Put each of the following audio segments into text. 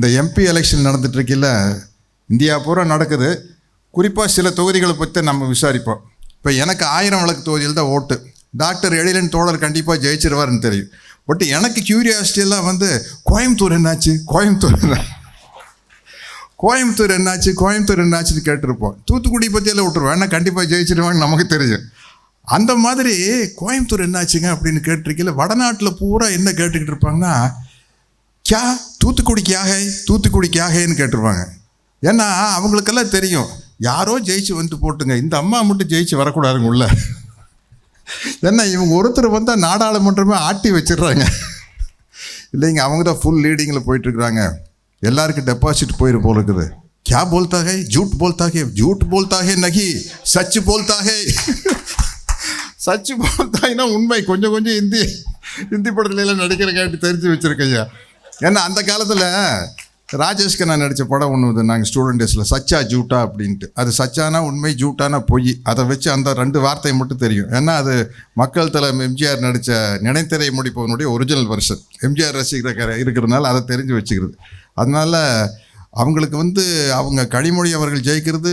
இந்த MP election நடந்துகிட்ருக்கில்ல India பூரா நடக்குது. குறிப்பாக சில தொகுதிகளை பற்றி நம்ம விசாரிப்போம். இப்போ எனக்கு ஆயிரம் விளக்கு தொகுதியில் தான் ஓட்டு. டாக்டர் எழிலன் தோழர் கண்டிப்பாக ஜெயிச்சிருவாருன்னு தெரியும். பட் எனக்கு கியூரியாசிட்டியெல்லாம் வந்து கோயம்புத்தூர் என்னாச்சு? கோயம்புத்தூர் என்ன? கோயம்புத்தூர் என்னாச்சு? கோயம்புத்தூர் என்னாச்சுன்னு கேட்டிருப்போம். தூத்துக்குடி பற்றியெல்லாம் விட்டுருவோம். ஏன்னா கண்டிப்பாக ஜெயிச்சிருவாங்கன்னு நமக்கு தெரியும். அந்த மாதிரி கோயம்புத்தூர் என்னாச்சுங்க அப்படின்னு கேட்டிருக்கல வடநாட்டில் பூரா என்ன கேட்டுக்கிட்டு இருப்பாங்கன்னா கியா தூத்துக்குடி கியாகை தூத்துக்குடி கியாகைன்னு கேட்டிருப்பாங்க ஏன்னா அவங்களுக்கெல்லாம் தெரியும் யாரோ ஜெயிச்சு வந்து போட்டுங்க இந்த அம்மா மட்டும் ஜெயிச்சு வரக்கூடாதுங்க உள்ள ஏன்னா இவங்க ஒருத்தர் வந்தால் நாடாளுமன்றமே ஆட்டி வச்சிடுறாங்க இல்லைங்க அவங்க தான் ஃபுல் லீடிங்கில் போயிட்டுருக்குறாங்க எல்லாருக்கும் டெபாசிட் போயிரு போல இருக்குது क्या बोलता है झूठ बोलता है झूठ बोलता है नहीं सच बोलता है சச்சு போல்தாயினா உண்மை கொஞ்சம் கொஞ்சம் ஹிந்தி ஹிந்தி படத்துல எல்லாம் நடிக்கிற கேட்டு தெரிஞ்சு வச்சிருக்கையா ஏன்னா அந்த காலத்தில் ராஜேஷ் நான் நடித்த படம் ஒன்று வந்து நாங்கள் ஸ்டூடெண்ட் டேஸில் சச்சா ஜூட்டா அப்படின்ட்டு. அது சச்சானா உண்மை ஜூட்டானா பொய். அதை வச்சு அந்த ரெண்டு வார்த்தை மட்டும் தெரியும். ஏன்னா அது மக்கள் தலைமை எம்ஜிஆர் நடித்த நினைத்திரை முடிப்பவனுடைய ஒரிஜினல் வருஷன் எம்ஜிஆர் ரசிகர் இருக்கிறதுனால அதை தெரிஞ்சு வச்சுக்கிறது. அதனால் அவங்களுக்கு வந்து அவங்க கனிமொழி அவர்கள் ஜெயிக்கிறது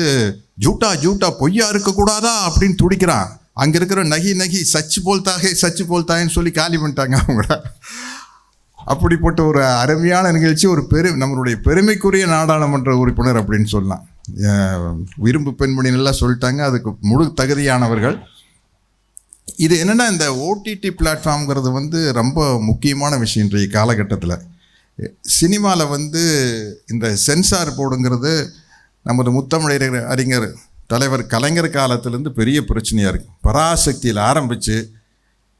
ஜூட்டா ஜூட்டா பொய்யா இருக்கக்கூடாதா? அப்படின்னு துடிக்கிறான். அங்கே இருக்கிற நகி நகி சச்சு போல்தாகே சச்சு போல்தாகன்னு சொல்லி காலி பண்ணிட்டாங்க அவங்கள. அப்படிப்பட்ட ஒரு அருமையான நிகழ்ச்சி ஒரு பெரு நம்மளுடைய பெருமைக்குரிய நாடாளுமன்ற உறுப்பினர் அப்படின்னு சொல்லலாம். விரும்பு பெண்மணி நல்லா சொல்லிட்டாங்க அதுக்கு முழு தகுதியானவர்கள். இது என்னென்னா இந்த ஓடிடி பிளாட்ஃபார்ம்ங்கிறது வந்து ரொம்ப முக்கியமான விஷயம் இன்றைய காலகட்டத்தில். சினிமாவில் வந்து இந்த சென்சார் போர்டுங்கிறது நமது முத்தமிழர் அறிஞர் தலைவர் கலைஞர் காலத்திலேருந்து பெரிய பிரச்சனையாக இருக்குது பராசக்தியில் ஆரம்பித்து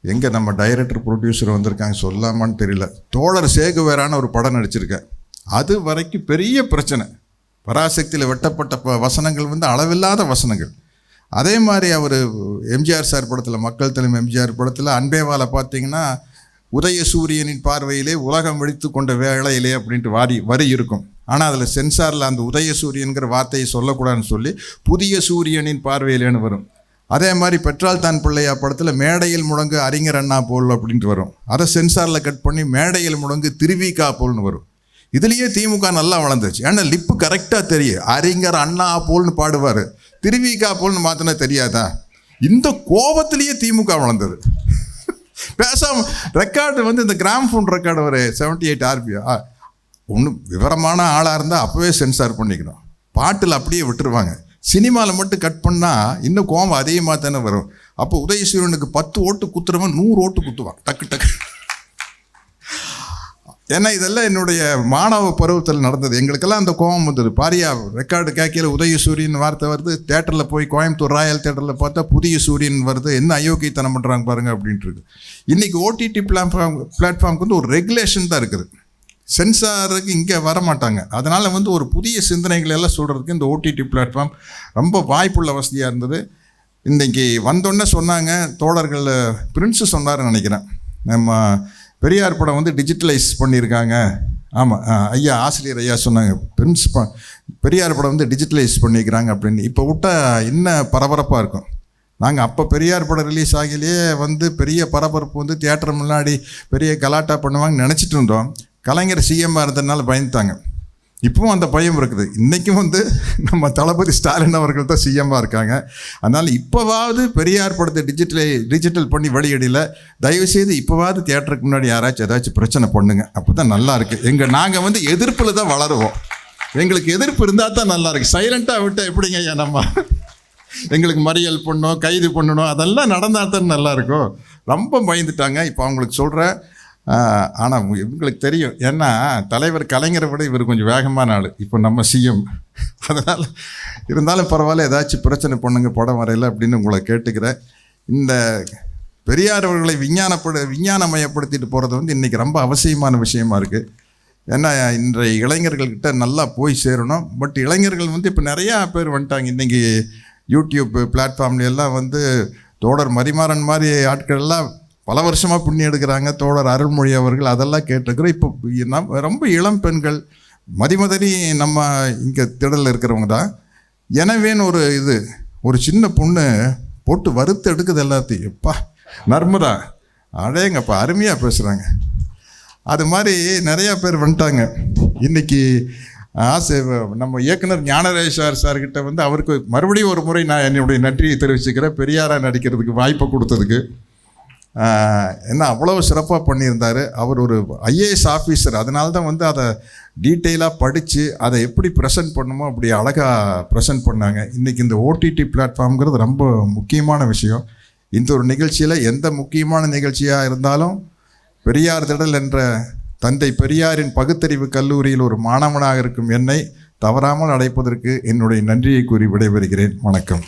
எங்கே நம்ம டைரக்டர் ப்ரொடியூசர் வந்திருக்காங்க சொல்லாமான்னு தெரியல. தோழர் சேகுவேரான ஒரு படம் நடிச்சிருக்கேன். அது வரைக்கும் பெரிய பிரச்சனை. பராசக்தியில் வெட்டப்பட்ட ப வசனங்கள் வந்து அளவில்லாத வசனங்கள். அதே மாதிரி அவர் எம்ஜிஆர் சார் படத்தில் மக்கள் தலைமை எம்ஜிஆர் படத்தில் அன்பேவாலை பார்த்தீங்கன்னா உதய சூரியனின் பார்வையிலே உலகம் வெடித்து கொண்ட வேளையிலே அப்படின்ட்டு வாரி வரி இருக்கும். ஆனால் அதில் சென்சாரில் அந்த உதய சூரியன்கிற வார்த்தையை சொல்லக்கூடாதுன்னு சொல்லி புதிய சூரியனின் பார்வையிலேன்னு வரும். அதே மாதிரி பெற்றால் தான் பிள்ளையா படத்தில் மேடையில் முழங்கு அறிஞர் அண்ணா போல் அப்படின்ட்டு வரும். அதை சென்சாரில் கட் பண்ணி மேடையில் முழங்கு திருவிகா போல்னு வரும். இதுலேயே திமுக நல்லா வளர்ந்துச்சு. ஏன்னா லிப்பு கரெக்டாக தெரியும். அறிஞர் அண்ணா போல்னு பாடுவார். திருவிகா போல்னு மாற்றினா தெரியாதா? இந்த கோபத்திலேயே திமுக வளர்ந்தது. பேசாம ரெக்கார்டு வந்து இந்த கிராம்ஃபோன் ரெக்கார்டு ஒரு செவன்ட்டி எயிட் ஆர்பியா ஒன்றும் விவரமான ஆளாக இருந்தால் அப்போவே சென்சார் பண்ணிக்கணும். பாட்டில் அப்படியே விட்டுருவாங்க. சினிமாவில் மட்டும் கட் பண்ணால் இன்னும் கோபம் அதிகமாக தானே வரும். அப்போ உதயசூரியனுக்கு பத்து ஓட்டு குத்துறவன் நூறு ஓட்டு குத்துவான். டக்கு டக்கு. ஏன்னா இதெல்லாம் என்னுடைய மாணவ பருவத்தில் நடந்தது. எங்களுக்கெல்லாம் அந்த கோபம் வந்தது. பாரியா ரெக்கார்டு கேட்கல உதய சூரியன் வார்த்தை வருது. தேட்டரில் போய் கோயம்புத்தூர் ராயல் தேட்டரில் பார்த்தா புதிய சூரியன் வருது. என்ன அயோக்கியத்தனம் பண்ணுறாங்க பாருங்கள் அப்படின்ட்டு இன்றைக்கி ஓடிடி பிளாட்ஃபார்ம் பிளாட்ஃபார்முக்கு வந்து ஒரு ரெகுலேஷன் தான் இருக்குது. சென்சாருக்கு இங்கே வர மாட்டாங்க அதனால் வந்து ஒரு புதிய சிந்தனைகள் எல்லாம் சொல்கிறதுக்கு இந்த ஓடிடி பிளாட்ஃபார்ம் ரொம்ப வாய்ப்புள்ள வசதியாக இருந்தது. இன்றைக்கி வந்தோடனே சொன்னாங்க தோழர்கள் பிரின்ஸு சொன்னார்னு நினைக்கிறேன். நம்ம பெரியார் படம் வந்து டிஜிட்டலைஸ் பண்ணியிருக்காங்க. ஆமாம் ஐயா ஆசிரியர் ஐயா சொன்னாங்க பிரின்ஸ் ப பெரியார் படம் வந்து டிஜிட்டலைஸ் பண்ணியிருக்கிறாங்க அப்படின்னு. இப்போ விட்டா இன்னும் பரபரப்பாக இருக்கும்? நாங்கள் அப்போ பெரியார் படம் ரிலீஸ் ஆகிலேயே வந்து பெரிய பரபரப்பு வந்து தியேட்டர் முன்னாடி பெரிய கலாட்டா பண்ணுவாங்கன்னு நினச்சிட்டு இருந்தோம். கலைஞர் சிஎம்மாக இருந்ததுனால பயந்துட்டாங்க. இப்பவும் அந்த பயம் இருக்குது. இன்றைக்கும் வந்து நம்ம தளபதி ஸ்டாலின் அவர்கள் தான் சிஎம்மாக இருக்காங்க. அதனால் இப்போவாவது பெரியார் படத்தை டிஜிட்டலை டிஜிட்டல் பண்ணி வெளியிடல. தயவுசெய்து இப்போவாவது தேட்டருக்கு முன்னாடி யாராச்சும் ஏதாச்சும் பிரச்சனை பண்ணுங்க. அப்போ தான் நல்லாயிருக்கு எங்கள் நாங்கள் வந்து எதிர்ப்பில் தான் வளருவோம். எங்களுக்கு எதிர்ப்பு இருந்தால் தான் நல்லாயிருக்கு சைலண்ட்டாக விட்டால் எப்படிங்க ஐயா நம்ம? எங்களுக்கு மறியல் பண்ணணும் கைது பண்ணணும் அதெல்லாம் நடந்தால் தான் நல்லாயிருக்கும் ரொம்ப பயந்துட்டாங்க. இப்போ அவங்களுக்கு சொல்கிறேன் ஆனால் இவங்களுக்கு தெரியும். ஏன்னா தலைவர் கலைஞரை விட இவர் கொஞ்சம் வேகமான ஆள். இப்போ நம்ம சிஎம். அதனால் இருந்தாலும் பரவாயில்ல ஏதாச்சும் பிரச்சனை பண்ணுங்க படம் வரையில் அப்படின்னு உங்களை கேட்டுக்கிறேன். இந்த பெரியார் அவர்களை விஞ்ஞானப்பட விஞ்ஞானமயப்படுத்திட்டு போகிறது வந்து இன்றைக்கி ரொம்ப அவசியமான விஷயமா இருக்குது ஏன்னா இன்றைய இளைஞர்கள்கிட்ட நல்லா போய் சேரணும். பட் இளைஞர்கள் வந்து இப்போ நிறையா பேர் வந்துட்டாங்க. இன்றைக்கி யூடியூப் பிளாட்ஃபார்ம்ல எல்லாம் வந்து தோடர் மரிமாறன் மாதிரி ஆட்கள் எல்லாம் பல வருஷமாக புண்ணி எடுக்கிறாங்க. தோழர் அருள்மொழி அவர்கள் அதெல்லாம் கேட்டிருக்கிறோம். இப்போ நம் ரொம்ப இளம் பெண்கள் மதிமதனி நம்ம இங்கே திடலில் இருக்கிறவங்க தான். எனவேன்னு ஒரு இது ஒரு சின்ன பொண்ணு போட்டு வறுத்து எடுக்குது எல்லாத்தையும். எப்பா நர்மதா அடையங்கப்பா அருமையாக பேசுகிறாங்க அது மாதிரி நிறையா பேர் வந்துட்டாங்க. இன்றைக்கி ஆசை நம்ம இயக்குனர் ஞானரேஷார் சார்கிட்ட வந்து அவருக்கு மறுபடியும் ஒரு முறை நான் என்னுடைய நன்றியை தெரிவிச்சுக்கிறேன். பெரியாராக நடிக்கிறதுக்கு வாய்ப்பை கொடுத்ததுக்கு. என்ன அவ்வளோ சிறப்பாக பண்ணியிருந்தார். அவர் ஒரு ஐஏஎஸ் ஆஃபீஸர் அதனால தான் வந்து அதை டீட்டெயிலாக படித்து அதை எப்படி ப்ரெசென்ட் பண்ணுமோ அப்படி அழகாக ப்ரெசென்ட் பண்ணாங்க. இன்றைக்கி இந்த ஓடிடி பிளாட்ஃபார்ம்ங்கிறது ரொம்ப முக்கியமான விஷயம். இந்த ஒரு நிகழ்ச்சியில் எந்த முக்கியமான நிகழ்ச்சியாக இருந்தாலும் பெரியார் திடல் என்ற தந்தை பெரியாரின் பகுத்தறிவு கல்லூரியில் ஒரு மாணவனாக இருக்கும் என்னை தவறாமல் அடைப்பதற்கு என்னுடைய நன்றியை கூறி விடைபெறுகிறேன். வணக்கம்.